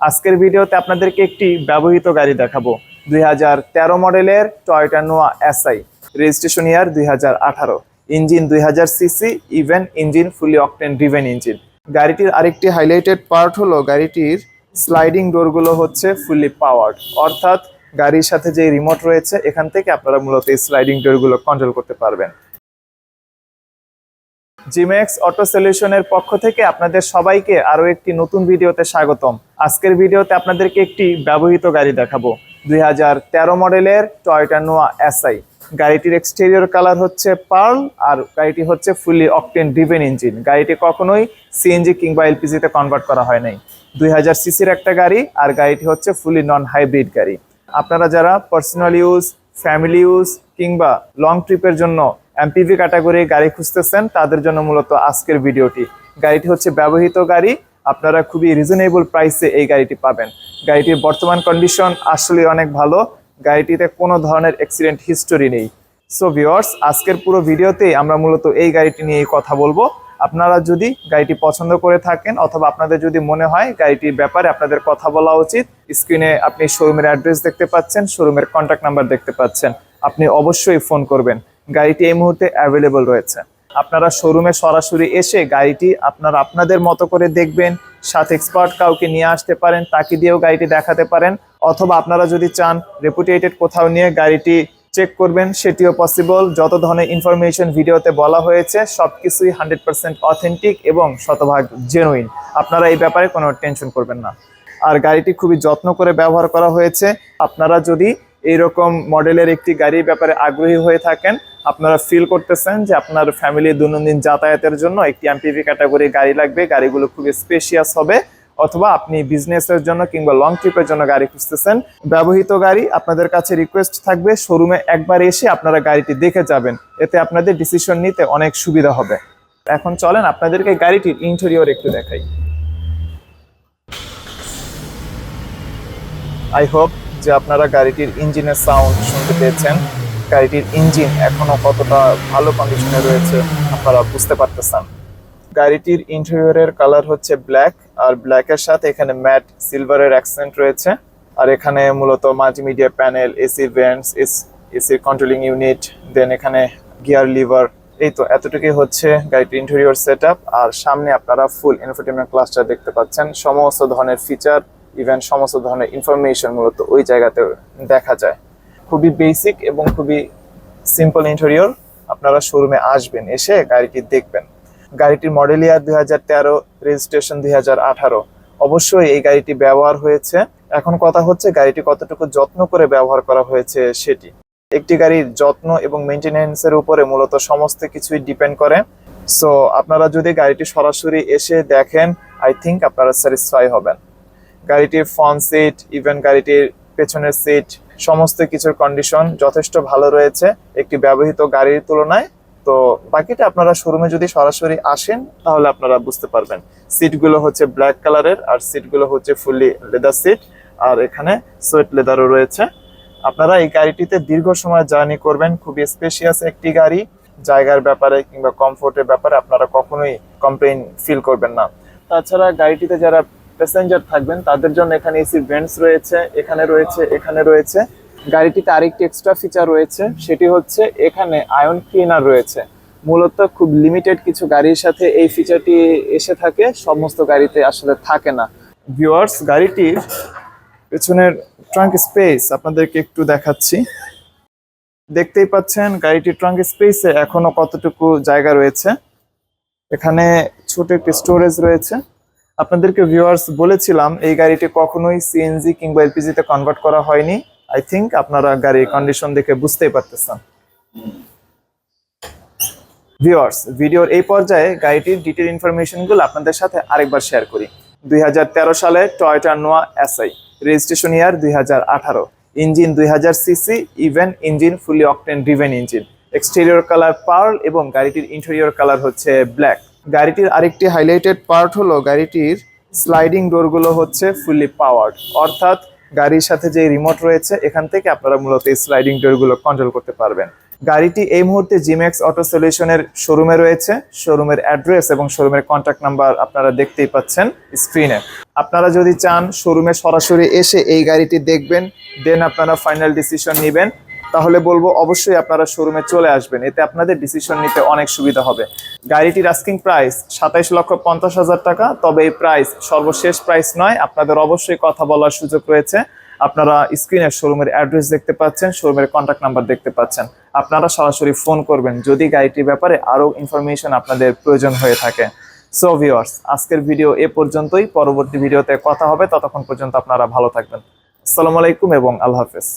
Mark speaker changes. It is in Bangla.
Speaker 1: আজকের ভিডিওতে আপনাদেরকে একটি ব্যবহৃত গাড়ি দেখাবো। দুই হাজার তেরো মডেলের Toyota Noah SI registration year দুই হাজার আঠারো, ইঞ্জিন দুই হাজার CC, even engine fully octane driven engine. গাড়িটির আরেকটি হাইলাইটেড পার্ট হলো গাড়িটির স্লাইডিং ডোরগুলো হচ্ছে ফুলি পাওয়ার্ড। অর্থাৎ গাড়ির সাথে যে রিমোট রয়েছে, এখান থেকে আপনারা মূলত এই স্লাইডিং ডোরগুলো কন্ট্রোল করতে পারবেন। জিমেক্স অটো সলিউশনের পক্ষ থেকে আপনাদের সবাইকে আরও একটি নতুন ভিডিওতে স্বাগতম। আজকের ভিডিওতে আপনাদেরকে একটি ব্যবহৃত গাড়ি দেখাবো। দুই হাজার তেরো মডেলের টয়টা নোয়া এসআই গাড়িটির এক্সটেরিয়র কালার হচ্ছে পার্ল আর গাড়িটি হচ্ছে ফুলি অকটেন ডিভেন ইঞ্জিন গাড়িটি কখনোই সিএনজি কিংবা এলপিজিতে কনভার্ট করা হয় নাই। দুই হাজার সিসির একটা গাড়ি আর গাড়িটি হচ্ছে ফুলি নন হাইব্রিড গাড়ি। আপনারা যারা পার্সোনাল ইউজ ফ্যামিলি ইউজ কিংবা লং ট্রিপের জন্য এমপিভি ক্যাটাগরি গাড়ি খুঁজতেছেন, তাদের জন্য মূলত আজকের ভিডিওটি। গাড়িটি হচ্ছে ব্যবহৃত গাড়ি আপনারা খুবই রিজনেবল প্রাইসে এই গাড়িটি পাবেন। গাড়িটির বর্তমান কন্ডিশন আসলে অনেক ভালো। গাড়িটিতে কোনো ধরনের অ্যাক্সিডেন্ট হিস্টোরি নেই। সো ভিওয়ার্স আজকের পুরো ভিডিওতেই আমরা মূলত এই গাড়িটি নিয়েই কথা বলব। আপনারা যদি গাড়িটি পছন্দ করে থাকেন অথবা আপনাদের যদি মনে হয় গাড়িটির ব্যাপারে আপনাদের কথা বলা উচিত স্ক্রিনে আপনি শোরুমের অ্যাড্রেস দেখতে পাচ্ছেন শোরুমের কন্ট্যাক্ট নাম্বার দেখতে পাচ্ছেন। আপনি অবশ্যই ফোন করবেন। গাড়িটি এই মুহূর্তে অ্যাভেলেবল রয়েছে। আপনারা শোরুমে সরাসরি এসে গাড়িটি আপনারা আপনাদের মতো করে দেখবেন, সাথে এক্সপার্ট কাউকে নিয়ে আসতে পারেন, তাকে দিয়েও গাড়িটি দেখাতে পারেন, অথবা আপনারা যদি চান রেপুটেটেড কোথাও নিয়ে গাড়িটি চেক করবেন, সেটিও পসিবল যত ধরনের ইনফরমেশন ভিডিওতে বলা হয়েছে সব কিছুই হান্ড্রেড পার্সেন্ট অথেন্টিক এবং শতভাগ জেনুইন আপনারা এই ব্যাপারে কোনো টেনশন করবেন না। আর গাড়িটি খুবই যত্ন করে ব্যবহার করা হয়েছে। আপনারা যদি এইরকম মডেলের একটি গাড়ির ব্যাপারে আগ্রহী হয়ে থাকেন। আপনারা ফিল করতেছেন যে আপনার ফ্যামিলি দৈনন্দিন যাতায়াতের জন্য একটি এমপিভি ক্যাটাগরি গাড়ি লাগবে, গাড়িগুলো খুবই স্পেশিয়াস হবে, অথবা আপনি বিজনেসের জন্য কিংবা লং ট্রিপের জন্য গাড়ি খুঁজতেছেন। ব্যবহৃত গাড়ি আপনাদের কাছে রিকোয়েস্ট থাকবে শোরুমে একবার এসে আপনারা গাড়িটি দেখে যাবেন। এতে আপনাদের ডিসিশন নিতে অনেক সুবিধা হবে। এখন চলেন আপনাদেরকে গাড়িটির ইন্টেরিয়র একটু দেখাই। আই হোপ যে আপনারা গাড়িটির ইঞ্জিনের সাউন্ড শুনতে পেয়েছেন, গাড়িটির ইঞ্জিন এখনও কতটা ভালো কন্ডিশনে রয়েছে আপনারা বুঝতে পারতেছেন। গাড়িটির ইন্টেরিয়রের কালার হচ্ছে ব্ল্যাক আর ব্ল্যাকের সাথে এখানে ম্যাট সিলভারের অ্যাকসেন্ট রয়েছে। আর এখানে মূলত মাল্টিমিডিয়া প্যানেল এসি ভেন্টস এসির কন্ট্রোলিং ইউনিট দেন এখানে গিয়ার লিভার এই তো এতটুকুই হচ্ছে গাড়িটির ইন্টেরিয়র সেট আর সামনে আপনারা ফুল ইনফোটেনমেন্ট ক্লাস্টার দেখতে পাচ্ছেন। সমস্ত ধরনের ফিচার ইভেন সমস্ত ধরনের ইনফরমেশন মূলত ওই জায়গাতে দেখা যায়। খুবই বেসিক এবং খুবই সিম্পল ইন্টেরিয়র আপনারা শোরুমে আসবেন, এসে গাড়িটি দেখবেন। গাড়িটির মডেল ইয়ার দুই হাজার তেরো রেজিস্ট্রেশন দুই হাজার আঠারো। অবশ্যই এই গাড়িটি ব্যবহার হয়েছে। এখন কথা হচ্ছে গাড়িটি কতটুকু যত্ন করে ব্যবহার করা হয়েছে সেটি। একটি গাড়ির যত্ন এবং মেনটেনেন্সের উপরে মূলত সমস্ত কিছুই ডিপেন্ড করে। সো আপনারা যদি গাড়িটি সরাসরি এসে দেখেন আই থিঙ্ক আপনারা স্যাটিসফাই হবেন। গাড়িটির ফ্রন্ট সিট ইভেন গাড়িটির পেছনের সিট সমস্ত কিছুর কন্ডিশন যথেষ্ট ভালো রয়েছে। একটি ব্যবহৃত গাড়ির তুলনায়। তো বাকিটা আপনারা শোরুমে যদি সরাসরি আসেন, তাহলে আপনারা বুঝতে পারবেন। সিটগুলো হচ্ছে ব্ল্যাক কালারের আর সিটগুলো হচ্ছে ফুললি লেদার সিট আর এখানে সোয়েট লেদারও রয়েছে। আপনারা এই গাড়িটিতে দীর্ঘ সময় জার্নি করবেন। খুবই স্পেশিয়াস একটি গাড়ি। জায়গার ব্যাপারে কিংবা কমফোর্টের ব্যাপারে আপনারা কখনোই কমপ্লেন ফিল করবেন না। তাছাড়া গাড়িটিতে যারা প্যাসেঞ্জার থাকবেন, তাদের জন্য এখানে এসি ভেন্টস রয়েছে, এখানে রয়েছে এখানে রয়েছে। গাড়িটিতে আরেকটি এক্সট্রা ফিচার রয়েছে, সেটি হচ্ছে এখানে আয়ন ক্লিনার রয়েছে। মূলত খুব লিমিটেড কিছু গাড়ির সাথে এই ফিচারটি এসে থাকে, সমস্ত গাড়িতে আসলে থাকে না। ভিউয়ার্স গাড়িটির পেছনের ট্রাঙ্ক স্পেস আপনাদেরকে একটু দেখাচ্ছি। দেখতেই পাচ্ছেন, গাড়িটির ট্রাঙ্ক স্পেসে এখনও কতটুকু জায়গা রয়েছে। এখানে ছোট একটি স্টোরেজ রয়েছে। আপনাদেরকে ভিউয়ার্স বলেছিলাম, এই গাড়িটি কখনোই সিএনজি কিংবা এলপিজিতে কনভার্ট করা হয়নি। আই থিঙ্ক আপনারা গাড়ির কন্ডিশন দেখে বুঝতেই পারতেছেন। ভিউয়ার্স ভিডিওর এই পর্যায়ে গাড়িটির ডিটেল ইনফরমেশনগুলো আপনাদের সাথে আরেকবার শেয়ার করি। দুই হাজার তেরো সালে Toyota Noah SI registration year দুই হাজার আঠারো। ইঞ্জিন দুই হাজার CC even engine fully octane driven engine exterior colour pearl এবং গাড়িটির ইন্টেরিয়র কালার হচ্ছে ব্ল্যাক গাড়িটির আরেকটি হাইলাইটেড পার্ট হলো গাড়িটির স্লাইডিং ডোরগুলো হচ্ছে ফুলি পাওয়ার্ড অর্থাৎ গাড়ির সাথে যে রিমোট রয়েছে, এখান থেকে আপনারা মূলত এই স্লাইডিং ডোরগুলো কন্ট্রোল করতে পারবেন। গাড়িটি এই মুহূর্তে জিম্যাক্স অটো সলিউশনের শোরুমে রয়েছে। শোরুমের অ্যাড্রেস এবং শোরুমের কন্ট্যাক্ট নাম্বার আপনারা দেখতেই পাচ্ছেন স্ক্রিনে আপনারা যদি চান শোরুমে সরাসরি এসে এই গাড়িটি দেখবেন দেন আপনারা ফাইনাল ডিসিশন নেবেন। তাহলে বলব, অবশ্যই আপনারা শোরুমে চলে আসবেন। এতে আপনাদের ডিসিশন নিতে অনেক সুবিধা হবে। গাড়িটির আস্কিং প্রাইস সাতাইশ লক্ষ পঞ্চাশ হাজার টাকা, তবে এই প্রাইস সর্বশেষ প্রাইস নয়। আপনাদের অবশ্যই কথা বলার সুযোগ রয়েছে। আপনারা স্ক্রিনের শোরুমের অ্যাড্রেস দেখতে পাচ্ছেন শোরুমের কন্ট্যাক্ট নাম্বার দেখতে পাচ্ছেন। আপনারা সরাসরি ফোন করবেন, যদি গাড়িটির ব্যাপারে আরও ইনফরমেশন আপনাদের প্রয়োজন হয়ে থাকে। সো ভিওয়ার্স আজকের ভিডিও এ পর্যন্তই। পরবর্তী ভিডিওতে কথা হবে। ততক্ষণ পর্যন্ত আপনারা ভালো থাকবেন। আসসালামু আলাইকুম এবং আল্লাহ হাফেজ।